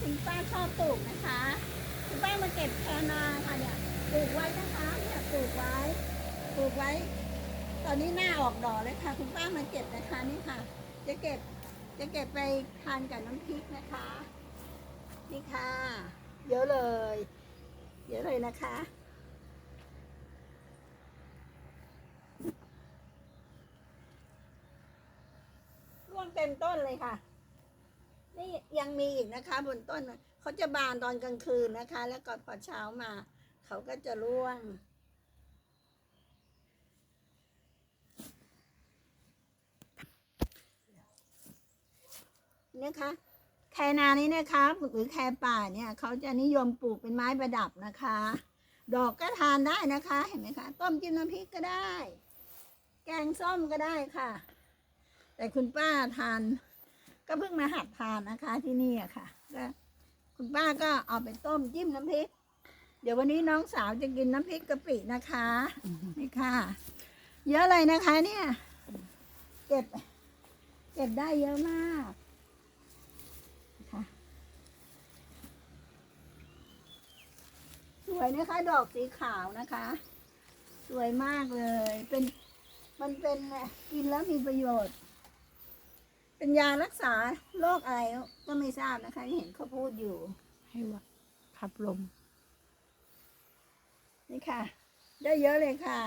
คุณป้าชอบปลูกนะคะ คุณป้ามาเก็บแคนาค่ะเนี่ยปลูกไว้นะคะเนี่ยปลูกไว้ปลูกไว้ ตอนนี้หน้าออกดอกเลยค่ะ คุณป้ามาเก็บนะคะนี่ค่ะ จะเก็บจะเก็บไปทานกับน้ำพริกนะคะ นี่ค่ะ เยอะเลย เยอะเลยนะคะร่วงเต็มต้นเลยค่ะ นี่ยังมีอีกนะคะ บนต้นเขาจะบานตอนกลางคืนนะคะ แล้วก็พอเช้ามา เขาก็จะร่วง นะคะแคนานี้นะคะหรือแคป่าเนี่ยเขาจะนิยมปลูกเป็นไม้ประดับนะคะ ดอกก็ทานได้นะคะเห็นไหมคะ ต้มจิ้มน้ำพริกก็ได้ แกงส้มก็ได้ค่ะ แต่คุณป้าทาน ก็เพิ่งมาหัดทานนะคะที่นี่อะค่ะก็คุณป้าก็เอาไปต้มจิ้มน้ำพริก เดี๋ยววันนี้น้องสาวจะกินน้ำพริกกะปินะคะนี่ค่ะ เยอะเลยนะคะ เนี่ยเก็บเก็บได้เยอะมากค่ะสวยนะคะ ดอกสีขาวนะคะ สวยมากเลย เป็นมันเป็นกินแล้วมีประโยชน์ เป็นยารักษาโรคอะไรก็ไม่ทราบนะคะเห็นเขาพูดอยู่ ให้ว่าขับลม นี่ค่ะ ได้เยอะเลยค่ะ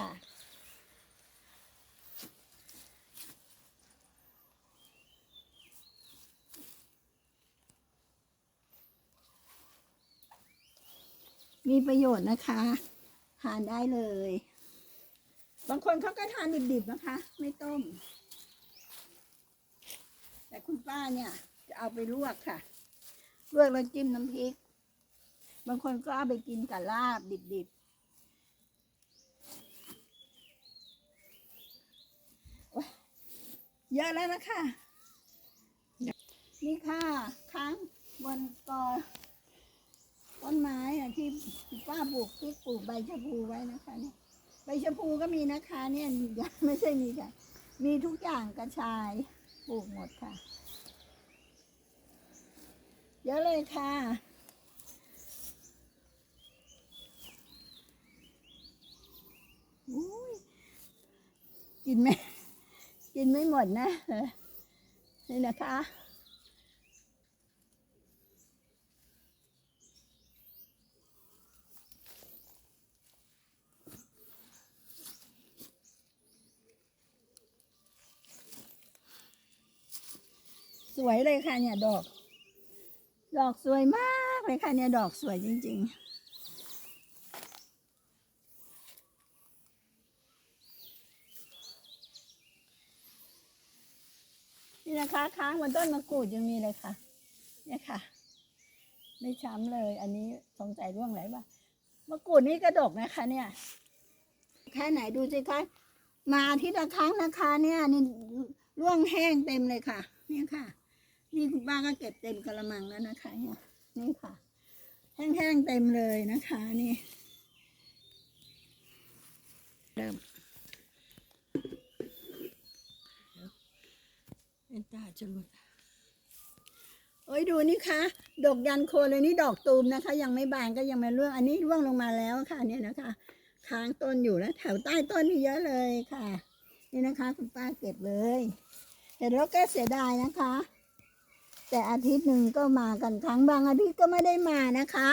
มีประโยชน์นะคะ ทานได้เลย บางคนเขาก็ทานดิบๆนะคะ ไม่ต้ม ป้าเนี่ย จะเอาไปลวกค่ะ ลวกแล้วจิ้มน้ำพริก บางคนก็เอาไปกินกับลาบดิบๆเยอะแล้วนะคะ นี่ค่ะค้างบนกอต้นไม้อะที่ป้าปลูกที่ปลูกใบชะพูไว้นะคะเนี่ยใบชะพูก็มีนะคะเนี่ยไม่ใช่มีค่ะ มีทุกอย่างกระชายปลูกหมดค่ะ เยอะเลยค่ะอุ๊ยกินไม่กินไม่หมดนะ นี่นะคะสวยเลยค่ะเนี่ยดอก ดอกสวยมากเลยค่ะเนี่ยดอกสวยจริง ๆนี่นะคะ ค้างบนต้นมะกรูดยังมีเลยค่ะ เนี่ยค่ะ ไม่ช้ำเลย อันนี้สงสัยร่วงไหนบ้างมะกรูดนี่กระดกนะคะ เนี่ย แค่ไหนดูสิคะมาอาทิตย์ละครั้งนะคะ เนี่ยนี่ร่วงแห้งเต็มเลยค่ะ เนี่ยค่ะ นี่คุณป้าก็เก็บเต็มกระมังแล้วนะคะเนี่ยนี่ค่ะ แห้งๆเต็มเลยนะคะนี่ เริ่มเป็นตาจะหลุดโอ้ยดูนี่คะดอกยันโคนเลยนี่ดอกตูมนะคะ ยังไม่บานก็ยังไม่ร่วงอันนี้ร่วงลงมาแล้วค่ะเนี่ยนะคะค้างต้นอยู่แล้วแถวใต้ต้นนี่เยอะเลยค่ะ นี่นะคะ คุณป้าเก็บเลย เห็นแล้วก็เสียดายนะคะ แต่อาทิตย์หนึ่งก็มากันครั้งบางอาทิตย์ก็ไม่ได้มานะคะ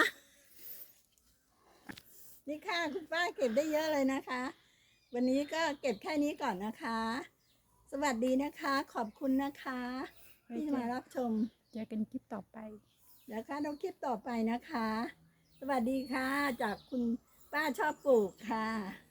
นี่ค่ะคุณป้าเก็บได้เยอะเลยนะคะ วันนี้ก็เก็บแค่นี้ก่อนนะคะ สวัสดีนะคะ ขอบคุณนะคะ ที่มารับชมเจอกันคลิปต่อไปแล้วค่ะเราคลิปต่อไปนะคะ สวัสดีค่ะ จากคุณป้าชอบปลูกค่ะ